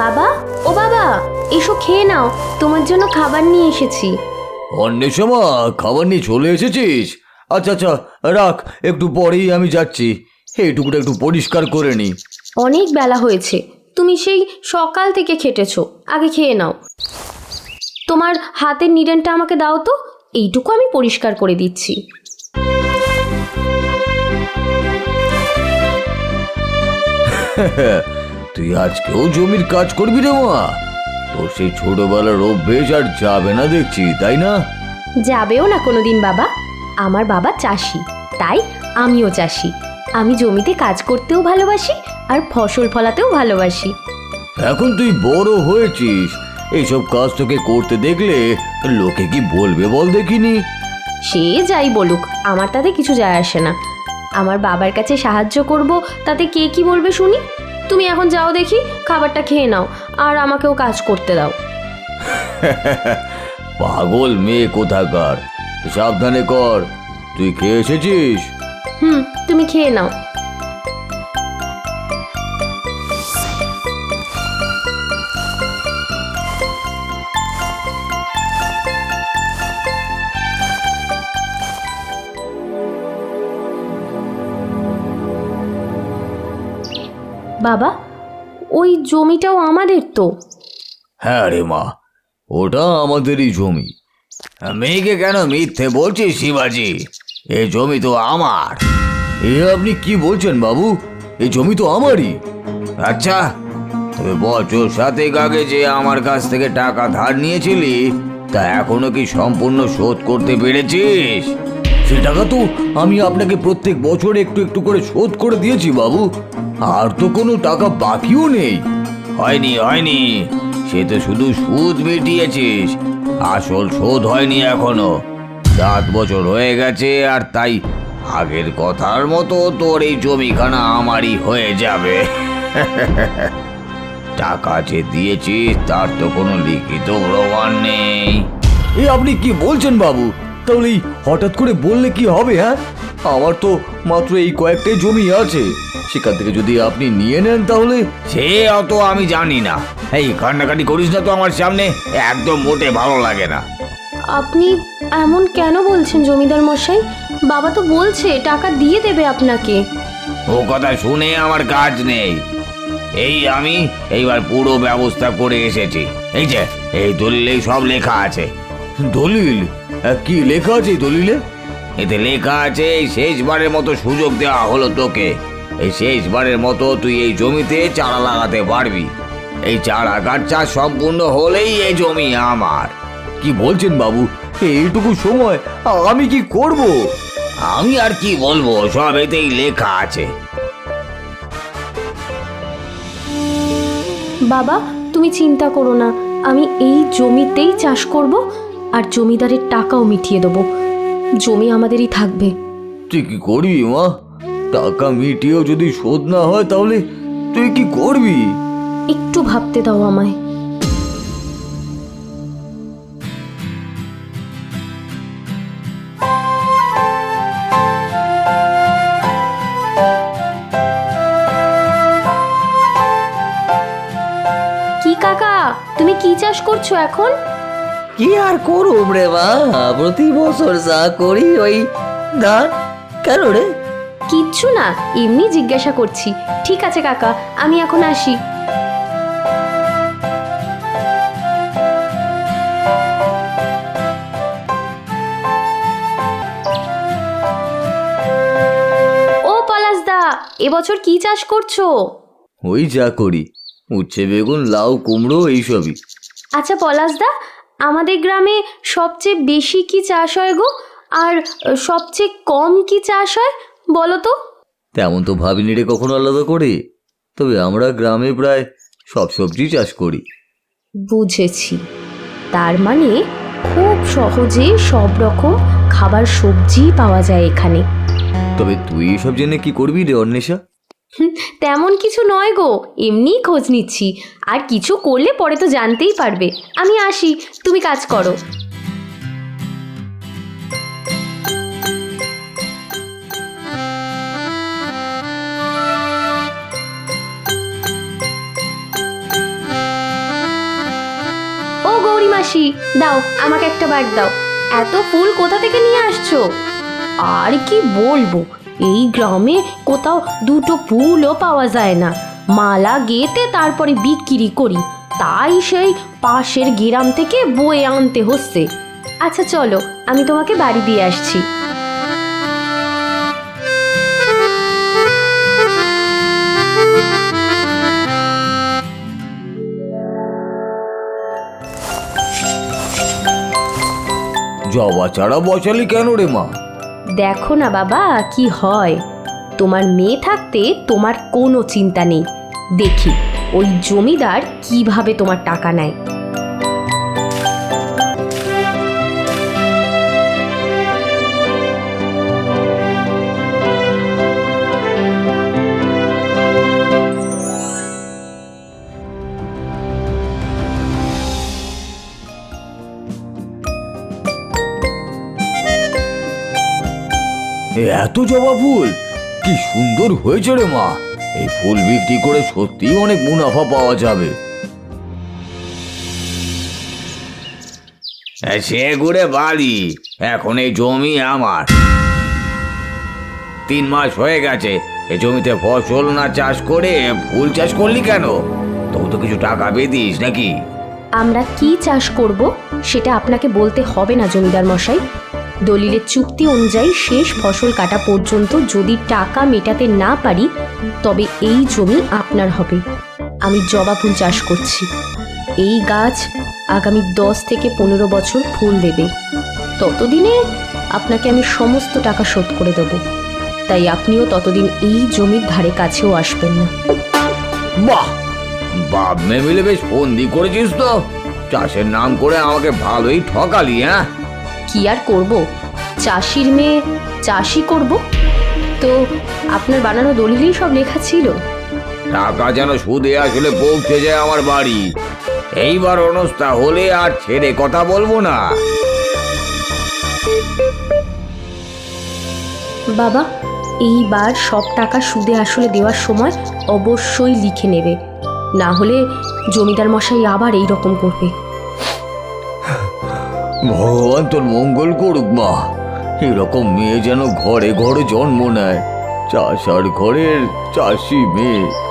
বাবা? ও বাবা এসো খেয়ে নাও তোমার জন্য খাবার নিয়ে এসেছি। অন্বেষমা খাবার নিয়ে চলে এসেছিস? আচ্ছা আচ্ছা রাখ একটু পরেই আমি যাচ্ছি। এইটুকুটা একটু পরিষ্কার করে নি। অনেক বেলা হয়েছে তুমি সেই সকাল থেকে খেটেছো আগে খেয়ে নাও। তোমার হাতের নিডেনটা আমাকে দাও তো এইটুকু আমি পরিষ্কার করে দিচ্ছি। তুই আজকেও জমির কাজ করবি রে মা? তোর সেই ছোটবেলার অভ্যেস আর যাবে না দেখছি তাই না? যাবেও না কোনোদিন বাবা। আমার বাবা চাষি তাই আমিও চাষি। আমি জমিতে কাজ করতেও ভালোবাসি আর ফসল ফলাতেও ভালোবাসি। এখন তুই বড় হয়েছিস। এইসব কাজ তোকে করতে দেখলে লোকে কি বলবে বল দেখিনি? সে যাই বলুক আমার তাতে কিছু যায় আসে না। আমার বাবার কাছে সাহায্য করব তাতে কে কি বলবে শুনি? তুমি এখন যাও দেখি খাবারটা খেয়ে নাও আর আমাকেও কাজ করতে দাও। পাগল মেয়ে কোথাকার? সাবধানে কর। তুই খেয়ে এসেছিস? হুম তুমি খেয়ে নাও। বাবা, ওই জমিটাও আমাদের তো। হ্যাঁ রে মা, ওটা আমাদেরই জমি। মেয়েকে কেন মিথ্যে বলছিস শিবাজি? এই জমি তো আমার। এ আপনি কি বলছেন বাবু? এই জমি তো আমারই। আচ্ছা তবে বছর সাতেক আগে যে আমার কাছ থেকে টাকা ধার নিয়েছিলি, তা এখনও কি সম্পূর্ণ শোধ করতে পেরেছিস? সে টাকা তো আমি আপনাকে প্রত্যেক বছর একটু একটু করে শোধ করে দিয়েছি বাবু। আর তো কোনো টাকা বাকিও নেই। হয়নি হয়নি। সে তো শুধু সুদ মিটিয়েছিস। আসল শোধ হয়নি এখনও। সাত বছর হয়ে গেছে আর তাই আগের কথার মতো তোর এই জমিখানা আমারই হয়ে যাবে। টাকা যে দিয়েছিস তার তো কোনো লিখিত প্রমাণ নেই। এ আপনি কি বলছেন বাবু? তাহলে এই হঠাৎ করে বললে কি হবে হ্যাঁ? আমার তো মাত্র এই কয়েকটাই জমি আছে। সেখান থেকে যদি আপনি নিয়ে নেন তাহলে? সে অত আমি জানি না। এই কান্নাকাটি করিস না তো আমার সামনে একদম মোটে ভালো লাগে না। আপনি এমন কেন বলছেন জমিদার মশাই? বাবা তো বলছে টাকা দিয়ে দেবে আপনাকে। ও কথা শুনে আমার কাজ নেই। এই আমি এইবার পুরো ব্যবস্থা করে এসেছি। এই যে এই দলিলেই সব লেখা আছে। দলিল? কি লেখা আছে দলিলে? এতে লেখা আছে এই শেষবারের মতো সুযোগ দেওয়া হলো তোকে। এই শেষবারের মতো তুই এই জমিতে চারা লাগাতে পারবি। এই চারা গাছ চাষ সম্পূর্ণ হলেই এই জমি আমার। কি বলছেন বাবু? এইটুকু সময় আমি কি করব? আমি আর কি বলব সব এতেই লেখা আছে। বাবা তুমি চিন্তা করো না আমি এই জমিতেই চাষ করব। আর জমিদারের টাকাও মিটিয়ে দেবো। জমি আমাদেরই থাকবে। তুই কি করবি মা? টাকা মিটিয়েও যদি শোধ না হয় তাহলে তুই কি করবি? একটু ভাবতে দাও আমায়। কি কাকা তুমি কি চাষ করছ এখন? কি আর করুম রে মা? প্রতি বছর যা করি ওই ধান কেন রে? কিচ্ছু না এমনি জিজ্ঞাসা করছি। ঠিক আছে কাকা আমি এখন আসি। ও পলাশদা এবছর কি চাষ করছ? ওই যা করি উচ্ছে বেগুন লাউ কুমড়ো এইসবই। আচ্ছা পলাশদা আমাদের গ্রামে সবচেয়ে বেশি কি চাষ হয় গো? আর সবচেয়ে কম কি চাষ হয় বলো তো? তেমন তো ভাবিনি রে কখনো আলাদা করে। তবে আমরা গ্রামে প্রায় সব সবজি চাষ করি। বুঝেছি। তার মানে খুব সহজে সব রকম খাবার সবজি পাওয়া যায় এখানে। তবে তুই এসব জেনে কি করবি রে অন্বেষা? তেমন কিছু নয় গো, এমনিই খোঁজ নিচ্ছি। আর কিছু করলে পরে তো জানতেই পারবে। আমি আসি, তুমি কাজ করো। ও মাসি দাও, আমাকে একটা বার দাও। এত ফুল কোথা থেকে নিয়ে আসছো? আর কি বলব? এই গ্রামে কোথাও দুটো ফুলও পাওয়া যায় না। মালা গেতে তারপরে বিক্রি করি। তাই সেই পাশের গ্রাম থেকে বয়ে আনতে হচ্ছে। আচ্ছা চলো, আমি তোমাকে বাড়ি দিয়ে আসছি। জবা চারা বসালি কেন রে মা? দেখো না বাবা, কি হয়। তোমার মেয়ে থাকতে তোমার কোনো চিন্তা নেই। দেখি, ওই জমিদার কীভাবে তোমার টাকা নেয়। এত জবা ফুল? কি সুন্দর হয়েছে রে মা। এই ফুল বিক্রি করে সত্যিই অনেক মুনাফা পাওয়া যাবে। সে ঘুরে বাড়ি এখন এই জমি আমার। তিন মাস হয়ে গেছে এই জমিতে ফসল না চাষ করে ফুল চাষ করলি কেন? তবু তো কিছু টাকা পেতিস নাকি? আমরা কি চাষ করব? সেটা আপনাকে বলতে হবে না, জমিদার মশাই। দলিলের চুক্তি অনুযায়ী শেষ ফসল কাটা পর্যন্ত যদি টাকা মেটাতে না পারি, তবে এই জমি আপনার হবে। আমি জবা ফুল চাষ করছি। এই গাছ আগামী দশ থেকে পনেরো বছর ফুল দেবে। ততদিনে আপনাকে আমি সমস্ত টাকা শোধ করে দেবো। তাই আপনিও ততদিন এই জমির ধারে কাছেও আসবেন না। বাহ! বাপ মেয়ে মিলে বেশ ফন্দি করেছিস তো। চাষের নাম করে আমাকে ভালোই ঠকালি হ্যাঁ? কি আর করব? চাষির মেয়ে চাষি করব? তো আপনার বানানো দলিলেই সব লেখা ছিল? টাকা যেন সুদে আসলে পৌঁছে যায় আমার বাড়ি। এইবার অনস্থা হলে আর ছেড়ে কথা বলব না। বাবা এইবার সব টাকা সুদে আসলে দেওয়ার সময় অবশ্যই লিখে নেবে। না হলে জমিদার মশাই আবার এই রকম করবে। ভগবান তোর মঙ্গল করুক, মা। এরকম মেয়ে যেন ঘরে ঘরে জন্ম নেয়। চাষার ঘরের চাষি মেয়ে।